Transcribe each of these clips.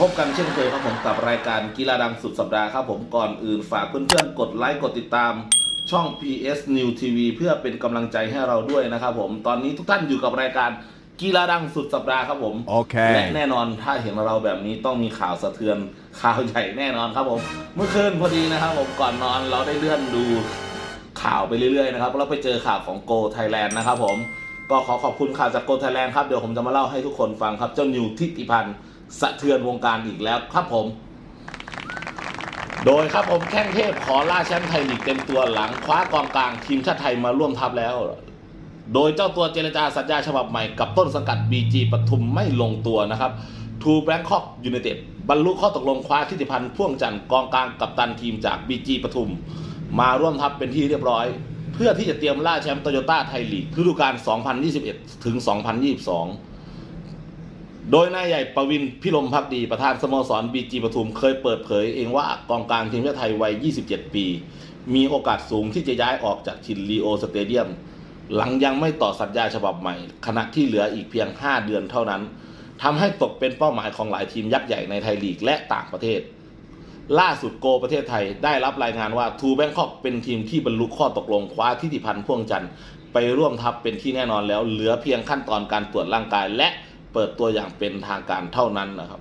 ช่นเคยครับผมกับรายการกีฬาดังสุดสัปดาห์ครับผมก่อนอื่นฝากเพื่อนๆกดไลค์กดติดตามช่อง PS New TV เพื่อเป็นกำลังใจให้เราด้วยนะครับผมตอนนี้ทุกท่านอยู่กับรายการกีฬาดังสุดสัปดาห์ครับผมและ Okay. แน่นอนถ้าเห็นเราแบบนี้ต้องมีข่าวสะเทือนข่าวใหญ่แน่นอนครับผม เมื่อคืนพอดีนะครับผมก่อนนอนเราได้เลื่อนดูข่าวไปเรื่อยๆนะครับเราไปเจอข่าวของโกไทยแลนด์นะครับผม ก็ขอขอบคุณข่าวจากโกไทยแลนด์ครับ เดี๋ยวผมจะมาเล่าให้ทุกคนฟังครับ เจ้านิวทิติพันธ์ สะเทือนวงการอีกแล้วครับผม โดยครับผมแข้งเทพขอล่าแชมป์ไทยลีกเต็มตัวหลังคว้ากองกลางทีมชาติไทยมาร่วมทัพแล้ว โดยเจ้าตัวเจรจาสัญญาฉบับใหม่กับต้นสังกัด BG ปทุมไม่ลงตัวนะครับทูแบงคอกยู n นเต็ดบรรลุข้อตกลงคว้าทิติพันธ์พ่วงจันทร์กองกลางกับตันทีมจาก BG ปทุม มาร่วมทัพเป็นที่เรียบร้อย เพื่อที่จะเตรียมล่าแชมป์โตโยต้าไทยลีกฤดูกาล 2021 ถึง 2022 โดยนายใหญ่ประวินพิรมพักดีประธานสโมสรบีจีปทุมเคยเปิดเผยเองว่ากองกลางทีมชาติไทยวัย 27 ปี มีโอกาสสูงที่จะย้ายออกจากถิ่นลีโอสเตเดียม หลังยังไม่ต่อสัญญาฉบับใหม่ ขณะที่เหลืออีกเพียง 5 เดือนเท่านั้นทำให้ตกเป็นเป้าหมายของหลายทีมยักษ์ใหญ่ในไทยลีกและต่างประเทศ ล่าสุดโกประเทศไทยได้รับรายงานว่าทูแบงคอกเป็นทีมที่บรรลุข้อตกลงคว้าทิติพันธ์พ่วงจันทร์ไปร่วมทัพเป็นที่แน่นอนแล้วเหลือเพียงขั้นตอนการตรวจร่างกายและ เปิดตัวอย่างเป็นทางการเท่านั้นนะครับ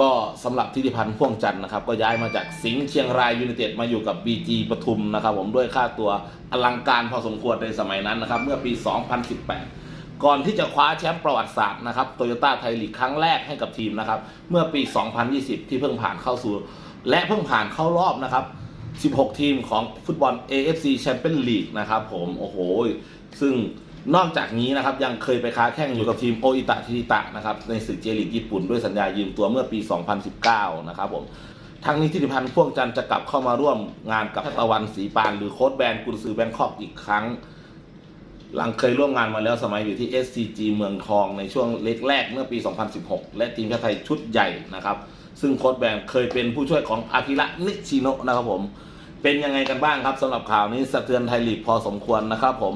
ก็สำหรับทิติพันธ์พ่วงจันทร์นะครับ ก็ย้ายมาจากสิงห์เชียงรายยูไนเต็ดมาอยู่กับ BG ปทุมนะครับ ผมด้วยค่าตัวอลังการพอสมควรในสมัยนั้นนะครับ เมื่อปี 2018ก่อนที่จะคว้าแชมป์ประวัติศาสตร์นะครับโตโยต้าไทยลีกครั้งแรกให้กับทีมนะครับ เมื่อปี 2020 ที่เพิ่งผ่านเข้าสู่ และเพิ่งผ่านเข้ารอบนะครับ 16 ทีมของฟุตบอล AFC Champions League นะครับผม โอ้โห ซึ่ง นอกจากนี้นะครับยังเคยไปค้าแข่งอยู่กับทีมโออิตะทิติตะนะครับในศึกเจลีกญี่ปุ่นด้วยสัญญายืมตัวเมื่อปี 2019 นะครับผมทั้งนี้ทิติพันธ์พ่วงจันทร์จะกลับเข้ามาร่วมงานกับตะวันสีปาน หรือโค้ชแบรนด์กุนซือแบงคอกอีกครั้ง หลังเคยร่วมงานมาแล้วสมัยอยู่ที่ SCG เมืองทองในช่วงเล็กแรกเมื่อปี 2016 และทีมชาติไทยชุดใหญ่นะครับ ซึ่งโค้ชแบงเคยเป็นผู้ช่วยของอากิระนิชิโนะนะครับผม เป็นยังไงกันบ้างครับสำหรับข่าวนี้สะเทือนไทยลีกพอสมควรนะครับผม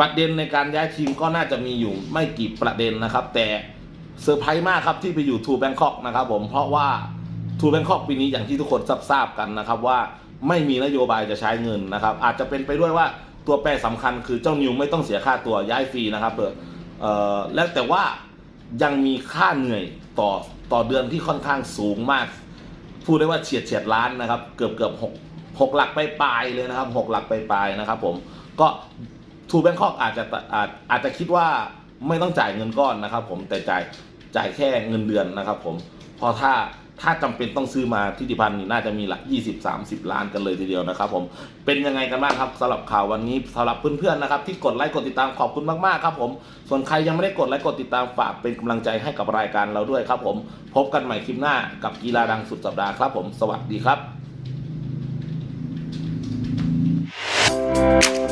ประเด็นในการย้ายทีมก็น่าจะมีอยู่ไม่กี่ประเด็นนะครับ แต่เซอร์ไพรส์มากครับที่ไปอยู่ทูแบงคอกนะครับผมเพราะว่าทูแบงคอกปีนี้อย่างที่ทุกคนทราบกันนะครับว่าไม่มีนโยบายจะใช้เงินนะครับ อาจจะเป็นไปด้วยว่าตัวแปรสำคัญคือเจ้านิวไม่ต้องเสียค่าตัวย้ายฟรีนะครับเออและแต่ว่ายังมีค่าเหนื่อยต่อต่อเดือนที่ค่อนข้างสูงมาก พูดได้ว่าเฉียดเฉียดล้านนะครับ เกือบเกือบหกหกหลักไปปลายเลยนะครับหกหลักไปปลายนะครับ ผมก็ ทูแบงคอกอาจจะอาจอาจจะคิดว่าไม่ต้องจ่ายเงินก้อนนะครับ ผมแต่จ่ายจ่ายแค่เงินเดือนนะครับ ผมพอถ้าถ้าจำเป็นต้องซื้อมาทิติพันธ์นี่น่าจะมีหลัก 20 30 ล้านกันเลยทีเดียวนะครับ ผมเป็นยังไงกันบ้างครับสำหรับข่าววันนี้สำหรับเพื่อนๆนะครับ ที่กดไลค์กดติดตามขอบคุณมากๆครับ ผมส่วนใครยังไม่ได้กดไลค์กดติดตามฝากเป็นกำลังใจให้กับรายการเราด้วยครับ ผมพบกันใหม่คลิปหน้ากับกีฬาดังสุดสัปดาห์ครับ ผมสวัสดีครับ